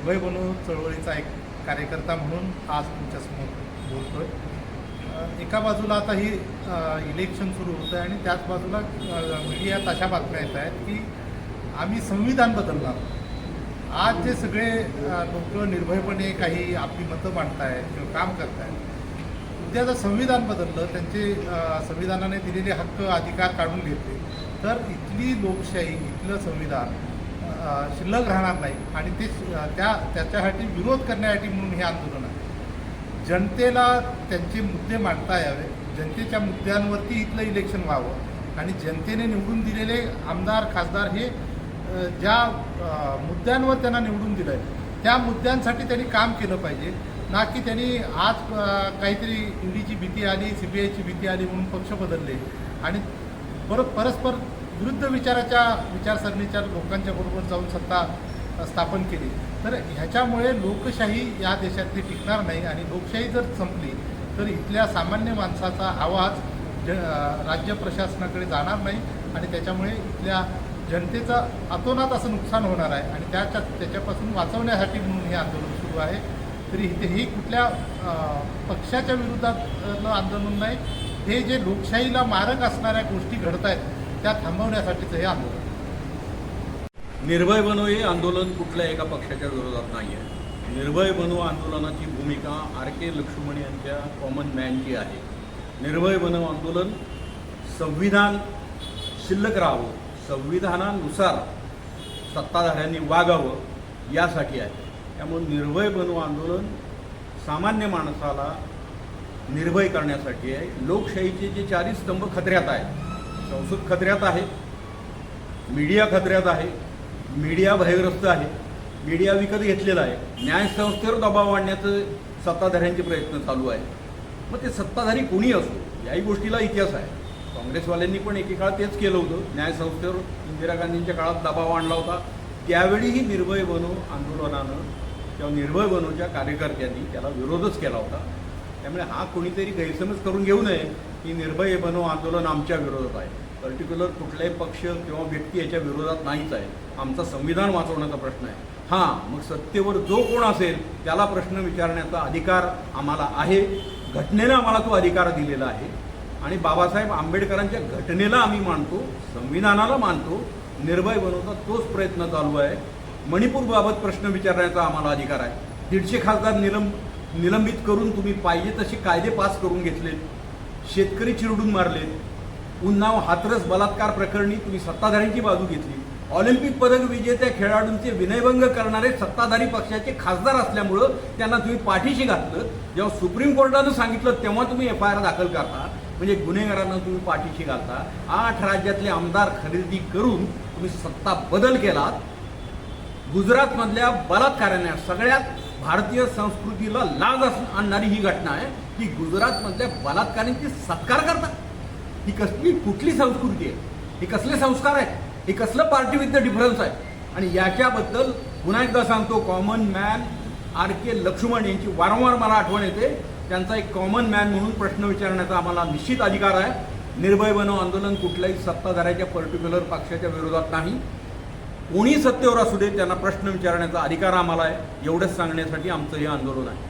निर्भय बनू चळवळीचा एक कार्यकर्ता म्हणून आज तुमच्यासमोर बोलतोय. एका बाजूला आता ही इलेक्शन सुरू होतं आहे आणि त्याच बाजूला मीडियात अशा बातम्या येत आहेत की आम्ही संविधान बदलणार. आज जे सगळे लोक निर्भयपणे काही आपली मतं मांडतायत किंवा काम करतायत उद्या जर संविधान बदललं त्यांचे संविधानाने दिलेले हक्क अधिकार काढून घेतले तर इथली लोकशाही इथलं संविधान शिल्लक राहणार नाही. आणि ते त्या त्याच्यासाठी विरोध करण्यासाठी म्हणून हे आंदोलन आहे. जनतेला त्यांचे मुद्दे मांडता यावे. जनतेच्या मुद्द्यांवरती इथलं इलेक्शन व्हावं. आणि जनतेने निवडून दिलेले आमदार खासदार हे ज्या मुद्द्यांवर त्यांना निवडून दिलं आहे त्या मुद्द्यांसाठी त्यांनी काम केलं पाहिजे. ना की त्यांनी आज काहीतरी ईडीची भीती आली सी बी आयची भीती आली म्हणून पक्ष बदलले. आणि परत परस्पर विरुद्ध विचाराच्या विचारसरणीच्या लोकांच्या बरोबर जाऊन सत्ता स्थापन केली. तर ह्याच्यामुळे लोकशाही या देशातली टिकणार नाही आणि लोकशाही जर संपली तर इथल्या सामान्य माणसाचा आवाज ज राज्य प्रशासनाकडे जाणार नाही आणि त्याच्यामुळे इथल्या जनतेचं अतोनात असं नुकसान होणार आहे आणि त्याच्या त्याच्यापासून वाचवण्यासाठी म्हणून हे आंदोलन सुरू आहे. तरी इथे ही कुठल्या पक्षाच्या विरोधातलं आंदोलन नाही. हे जे लोकशाहीला मारक असणाऱ्या गोष्टी घडत आहेत त्या थांबवण्यासाठीचं हे आंदोलन. निर्भय बनो हे आंदोलन कुठल्या एका पक्षाच्या विरोधात नाही आहे निर्भय बनो आंदोलनाची भूमिका आर के लक्ष्मण यांच्या कॉमन मॅनची आहे. निर्भय बनो आंदोलन संविधान शिल्लक राहावं संविधानानुसार सत्ताधाऱ्यांनी वागावं यासाठी आहे. त्यामुळे निर्भय बनो आंदोलन सामान्य माणसाला निर्भय करण्यासाठी आहे. लोकशाहीचे जे चारही स्तंभ खतऱ्यात आहेत संसद खतऱ्यात आहे. मीडिया खतऱ्यात आहे. मीडिया भयग्रस्त आहे. मीडिया विकत घेतलेला आहे. न्यायसंस्थेवर दबाव आणण्याचं सत्ताधाऱ्यांचे प्रयत्न चालू आहे मग ते सत्ताधारी कोणी असो याही गोष्टीला इतिहास आहे. काँग्रेसवाल्यांनी पण एकेकाळ तेच केलं होतं. न्यायसंस्थेवर इंदिरा गांधींच्या काळात दबाव आणला होता. त्यावेळीही निर्भय बनो आंदोलनानं किंवा निर्भय बनोच्या कार्यकर्त्यांनी त्याला विरोधच केला होता. त्यामुळे हा कोणीतरी गैरसमज करून घेऊ नये. की निर्भय बनो आंदोलन आमच्या विरोधात आहे. पर्टिक्युलर कुठलाही पक्ष किंवा व्यक्ती याच्या विरोधात नाहीच आहे. आमचा संविधान वाचवण्याचा प्रश्न आहे. हां मग सत्तेवर जो कोण असेल त्याला प्रश्न विचारण्याचा अधिकार आम्हाला आहे. घटनेनं आम्हाला तो अधिकार दिलेला आहे. आणि बाबासाहेब आंबेडकरांच्या घटनेला आम्ही मानतो संविधानाला मानतो. निर्भय बनवता तोच प्रयत्न चालू आहे. मणिपूरबाबत प्रश्न विचारण्याचा आम्हाला अधिकार आहे. दीडशे खासदार निलंब निलंबित करून तुम्ही पाहिजे तसे कायदे पास करून घेतलेत. शेतकरी चिरडून मारलेत. उन्नाव हातरस बलात्कार प्रकरणी तुम्ही सत्ताधाऱ्यांची बाजू घेतली. ऑलिम्पिक पदक विजेत्या खेळाडूंचे विनयभंग करणारे सत्ताधारी पक्षाचे खासदार असल्यामुळं त्यांना तुम्ही पाठीशी घातलं. जेव्हा सुप्रीम कोर्टानं सांगितलं तेव्हा तुम्ही एफ आय आर दाखल करता. म्हणजे गुन्हेगारांना तुम्ही पाठीशी घालता. आठ राज्यातले आमदार खरेदी करून तुम्ही सत्ता बदल केलात. गुजरातमधल्या बलात्कारांना सगळ्यात भारतीय संस्कृतीला लाज अस- आणणारी ही घटना आहे की गुजरातमधल्या बलात्कारांची सत्कार करतात. ही कसली कुठली संस्कृती आहे? हे कसले संस्कार आहेत? हे कसलं पार्टी विथ द डिफरन्स आहे? आणि याच्याबद्दल पुन्हा एकदा सांगतो common man R K Laxman यांची वारंवार मला आठवण येते. त्यांचा एक कॉमन मॅन म्हणून प्रश्न विचारण्याचा आम्हाला निश्चित अधिकार आहे. निर्भय बनो आंदोलन कुठल्याही सत्ताधाऱ्याच्या पर्टिक्युलर पक्षाच्या विरोधात नाही. कोणी सत्तेवर असू दे त्यांना प्रश्न विचारण्याचा अधिकार आम्हाला आहे. एवढंच सांगण्यासाठी आमचं हे आंदोलन आहे.